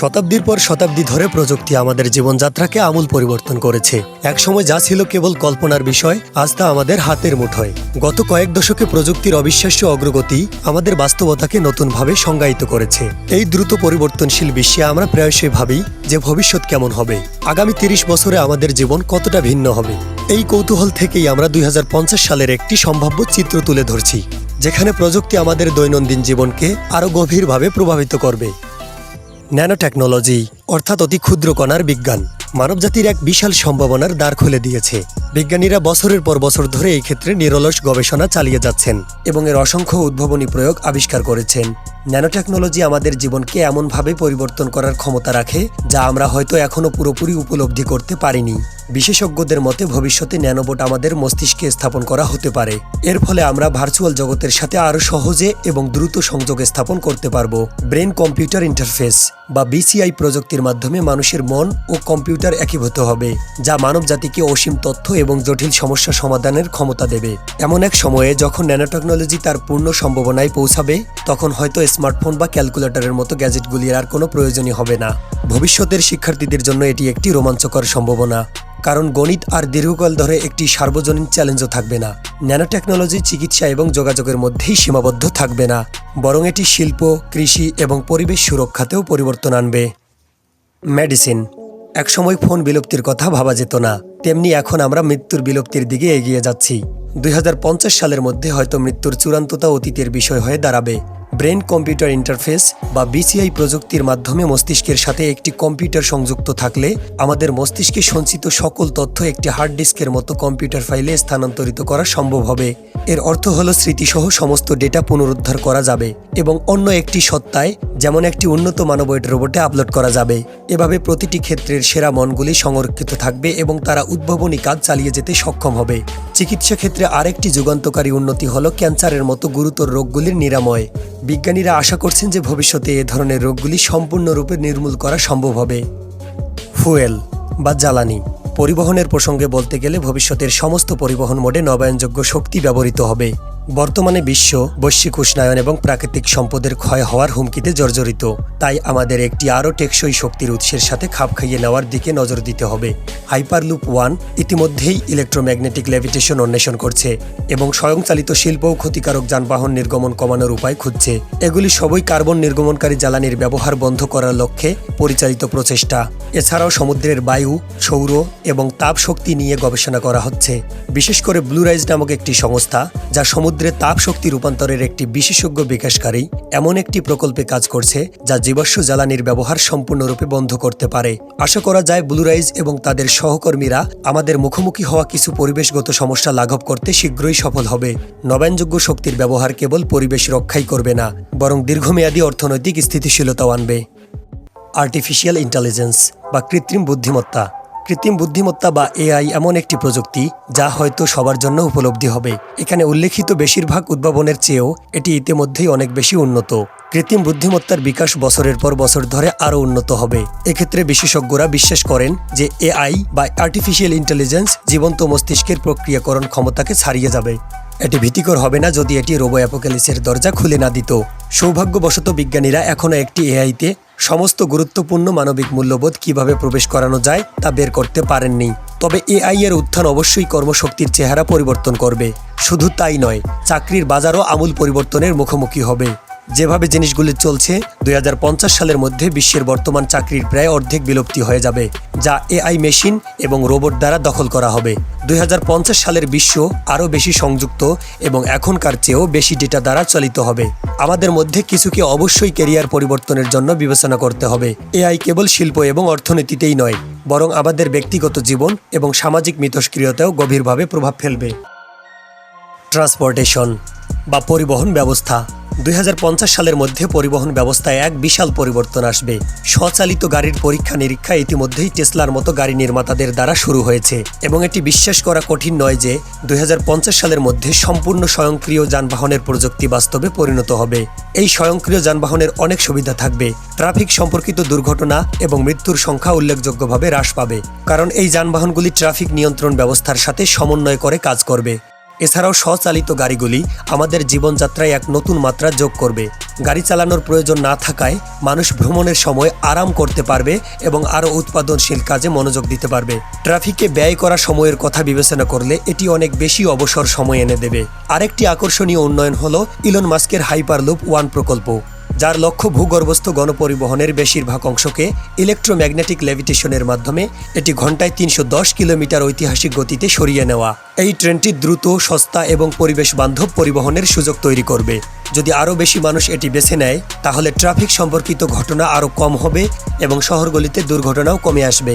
শতাব্দীর পর শতাব্দী ধরে প্রযুক্তি আমাদের জীবনযাত্রাকে আমূল পরিবর্তন করেছে। একসময় যা ছিল কেবল কল্পনার বিষয়, আজ তা আমাদের হাতের মুঠোয়। গত কয়েক দশকে প্রযুক্তির অবিশ্বাস্য অগ্রগতি আমাদের বাস্তবতাকে নতুনভাবে সংজ্ঞায়িত করেছে। এই দ্রুত পরিবর্তনশীল বিশ্বে আমরা প্রায়শই ভাবি যে ভবিষ্যৎ কেমন হবে। আগামী তিরিশ বছরে আমাদের জীবন কতটা ভিন্ন হবে। এই কৌতূহল থেকেই আমরা দুই হাজার পঞ্চাশ সালের একটি সম্ভাব্য চিত্র তুলে ধরছি, যেখানে প্রযুক্তি আমাদের দৈনন্দিন জীবনকে আরও গভীরভাবে প্রভাবিত করবে। ন্যানো টেকনোলজি অর্থাৎ অতি ক্ষুদ্র কণার বিজ্ঞান, মানবজাতির এক বিশাল সম্ভাবনার দ্বার খুলে দিয়েছে। বিজ্ঞানীরা বছরের পর বছর ধরে এই ক্ষেত্রে নিরলস গবেষণা চালিয়ে যাচ্ছেন এবং এর অসংখ্য উদ্ভাবনী প্রয়োগ আবিষ্কার করেছেন। ন্যানো টেকনোলজি আমাদের জীবনকে এমনভাবে পরিবর্তন করার ক্ষমতা রাখে যা আমরা হয়তো এখনও পুরোপুরি উপলব্ধি করতে পারিনি। বিশেষজ্ঞদের মতে ভবিষ্যতে ন্যানোবোট আমাদের মস্তিষ্কে স্থাপন করা হতে পারে। এর ফলে আমরা ভার্চুয়াল জগতের সাথে আরও সহজে এবং দ্রুত সংযোগ স্থাপন করতে পারব। ব্রেন কম্পিউটার ইন্টারফেস বা বিসিআই প্রযুক্তির মাধ্যমে মানুষের মন ও কম্পিউটার একীভূত হবে, যা মানব জাতিকে অসীম তথ্য এবং জটিল সমস্যা সমাধানের ক্ষমতা দেবে। এমন এক সময়ে যখন ন্যানোটেকনোলজি তার পূর্ণ সম্ভাবনায় পৌঁছাবে, তখন হয়তো স্মার্টফোন বা ক্যালকুলেটরের মতো গ্যাজেটগুলির আর কোনো প্রয়োজনই হবে না। ভবিষ্যতের শিক্ষার্থীদের জন্য এটি একটি রোমাঞ্চকর সম্ভাবনা, কারণ গণিত আর দীর্ঘকাল ধরে একটি সার্বজনীন চ্যালেঞ্জও থাকবে না। ন্যানো টেকনোলজি চিকিৎসা এবং যোগাযোগের মধ্যেই সীমাবদ্ধ থাকবে না, বরং এটি শিল্প, কৃষি এবং পরিবেশ সুরক্ষাতেও পরিবর্তন আনবে। মেডিসিন। একসময় ফোন বিলুপ্তির কথা ভাবা যেত না, তেমনি এখন আমরা মৃত্যুর বিলুপ্তির দিকে এগিয়ে যাচ্ছি। দুই হাজার পঞ্চাশ সালের মধ্যে হয়তো মৃত্যুর চূড়ান্ততা অতীতের বিষয় হয়ে দাঁড়াবে। ব্রেন কম্পিউটার ইন্টারফেস বা বিসিআই প্রযুক্তির মাধ্যমে মস্তিষ্কের সাথে একটি কম্পিউটার সংযুক্ত থাকলে আমাদের মস্তিষ্কে সঞ্চিত সকল তথ্য একটি হার্ড ডিস্কের মতো কম্পিউটার ফাইলে স্থানান্তরিত করা সম্ভব হবে। এর অর্থ হল স্মৃতিসহ সমস্ত ডেটা পুনরুদ্ধার করা যাবে এবং অন্য একটি সত্তায়, যেমন একটি উন্নত মানবয়েড রোবটে আপলোড করা যাবে। এভাবে প্রতিটি ক্ষেত্রের সেরা মনগুলি সংরক্ষিত থাকবে এবং তারা উদ্ভাবনী কাজ চালিয়ে যেতে সক্ষম হবে। চিকিৎসা ক্ষেত্রে আরেকটি যুগান্তকারী উন্নতি হল ক্যান্সারের মতো গুরুতর রোগগুলির নিরাময়। বিজ্ঞানীরা আশা করছেন যে ভবিষ্যতে এ ধরনের রোগগুলি সম্পূর্ণরূপে নির্মূল করা সম্ভব হবে। ফুয়েল বা জ্বালানি পরিবহনের প্রসঙ্গে বলতে গেলে ভবিষ্যতের সমস্ত পরিবহন মোডে নবায়নযোগ্য শক্তি ব্যবহৃত হবে। বর্তমানে বিশ্ব বৈশ্বিক উষ্ণায়ন এবং প্রাকৃতিক সম্পদের ক্ষয় হওয়ার হুমকিতে জর্জরিত। তাই আমাদের একটি আরও টেকসই শক্তির উৎসের সাথে খাপ খাইয়ে নেওয়ার দিকে নজর দিতে হবে। হাইপারলুপ ওয়ান ইতিমধ্যেই ইলেকট্রোম্যাগনেটিক লেভিটেশন অন্বেষণ করছে এবং স্বয়ংচালিত শিল্প ও ক্ষতিকারক যানবাহন নির্গমন কমানোর উপায় খুঁজছে। এগুলি সবই কার্বন নির্গমনকারী জ্বালানির ব্যবহার বন্ধ করার লক্ষ্যে পরিচালিত প্রচেষ্টা। এছাড়াও সমুদ্রের বায়ু, সৌর এবং তাপ শক্তি নিয়ে গবেষণা করা হচ্ছে। বিশেষ করে ব্লুরাইজ নামক একটি সংস্থা, যা সমুদ্রে তাপ শক্তি রূপান্তরের একটি বিশেষজ্ঞ বিকাশকারী এমন একটি প্রকল্পে কাজ করছে যা জীবাশ্ম জ্বালানির ব্যবহার সম্পূর্ণরূপে বন্ধ করতে পারে। আশা করা যায় ব্লুরাইজ এবং তাদের সহকর্মীরা আমাদের মুখোমুখি হওয়া কিছু পরিবেশগত সমস্যা লাঘব করতে শীঘ্রই সফল হবে। নবায়নযোগ্য শক্তির ব্যবহার কেবল পরিবেশ রক্ষাই করবে না, বরং দীর্ঘমেয়াদী অর্থনৈতিক স্থিতিশীলতাও আনবে। আর্টিফিশিয়াল ইন্টেলিজেন্স বা কৃত্রিম বুদ্ধিমত্তা। কৃত্রিম বুদ্ধিমত্তা বা এআই এমন একটি প্রযুক্তি যা হয়তো সবার জন্য উপলব্ধি হবে। এখানে উল্লেখিত বেশিরভাগ উদ্ভাবনের চেয়েও এটি ইতিমধ্যেই অনেক বেশি উন্নত। কৃত্রিম বুদ্ধিমত্তার বিকাশ বছরের পর বছর ধরে আরও উন্নত হবে। এক্ষেত্রে বিশেষজ্ঞরা বিশ্বাস করেন যে এআই বা আর্টিফিশিয়াল ইন্টেলিজেন্স জীবন্ত মস্তিষ্কের প্রক্রিয়াকরণ ক্ষমতাকে ছাড়িয়ে যাবে। এটি ভীতিকর হবে না যদি এটি রোবো অ্যাপোক্যালিসের দরজা খুলে না দিত। সৌভাগ্যবশত বিজ্ঞানীরা এখনও একটি এআইতে সমস্ত গুরুত্বপূর্ণ মানবিক মূল্যবোধ কীভাবে প্রবেশ করানো যায় তা বের করতে পারেননি। তবে এআই এর উত্থান অবশ্যই কর্মশক্তির চেহারা পরিবর্তন করবে। শুধু তাই নয়, চাকরির বাজারও আমূল পরিবর্তনের মুখোমুখি হবে। যেভাবে জিনিসগুলি চলছে, দুই হাজার পঞ্চাশ সালের মধ্যে বিশ্বের বর্তমান চাকরির প্রায় অর্ধেক বিলুপ্তি হয়ে যাবে, যা এআই মেশিন এবং রোবট দ্বারা দখল করা হবে। দুই হাজার পঞ্চাশ সালের বিশ্ব আরও বেশি সংযুক্ত এবং এখনকার চেয়েও বেশি ডেটা দ্বারা চালিত হবে। আমাদের মধ্যে কিছুকে অবশ্যই কেরিয়ার পরিবর্তনের জন্য বিবেচনা করতে হবে। এআই কেবল শিল্প এবং অর্থনীতিতেই নয়, বরং আমাদের ব্যক্তিগত জীবন এবং সামাজিক মিথস্ক্রিয়তাও গভীরভাবে প্রভাব ফেলবে। ট্রান্সপোর্টেশন বা পরিবহন ব্যবস্থা দুই হাজার পঞ্চাশ সালের মধ্যে পরিবহন ব্যবস্থায় এক বিশাল পরিবর্তন আসবে। স্বচালিত গাড়ির পরীক্ষা নিরীক্ষা ইতিমধ্যেই টেসলার মতো গাড়ি নির্মাতাদের দ্বারা শুরু হয়েছে এবং এটি বিশ্বাস করা কঠিন নয় যে দুই হাজার পঞ্চাশ সালের মধ্যে সম্পূর্ণ স্বয়ংক্রিয় যানবাহনের প্রযুক্তি বাস্তবে পরিণত হবে। এই স্বয়ংক্রিয় যানবাহনের অনেক সুবিধা থাকবে। ট্রাফিক সম্পর্কিত দুর্ঘটনা এবং মৃত্যুর সংখ্যা উল্লেখযোগ্যভাবে হ্রাস পাবে। কারণ এই যানবাহনগুলি ট্রাফিক নিয়ন্ত্রণ ব্যবস্থার সাথে সমন্বয় করে কাজ করবে। এছাড়াও স্বচালিত গাড়িগুলি আমাদের জীবনযাত্রায় এক নতুন মাত্রা যোগ করবে। গাড়ি চালানোর প্রয়োজন না থাকায় মানুষ ভ্রমণের সময় আরাম করতে পারবে এবং আরও উৎপাদনশীল কাজে মনোযোগ দিতে পারবে। ট্রাফিকে ব্যয় করা সময়ের কথা বিবেচনা করলে এটি অনেক বেশি অবসর সময় এনে দেবে। আরেকটি আকর্ষণীয় উন্নয়ন হল ইলন মাস্কের হাইপারলুপ ওয়ান প্রকল্প। যার লক্ষ্য ভূগর্ভস্থ গণপরিবহনের বেশিরভাগ অংশকে ইলেকট্রোম্যাগনেটিক লেভিটেশনের মাধ্যমে এটি ঘন্টায় তিনশো দশ কিলোমিটার ঐতিহাসিক গতিতে সরিয়ে নেওয়া। এই ট্রেনটি দ্রুত, সস্তা এবং পরিবেশ বান্ধব পরিবহনের সুযোগ তৈরি করবে। যদি আরও বেশি মানুষ এটি বেছে নেয়, তাহলে ট্রাফিক সম্পর্কিত ঘটনা আরও কম হবে এবং শহরগুলিতে দুর্ঘটনাও কমে আসবে।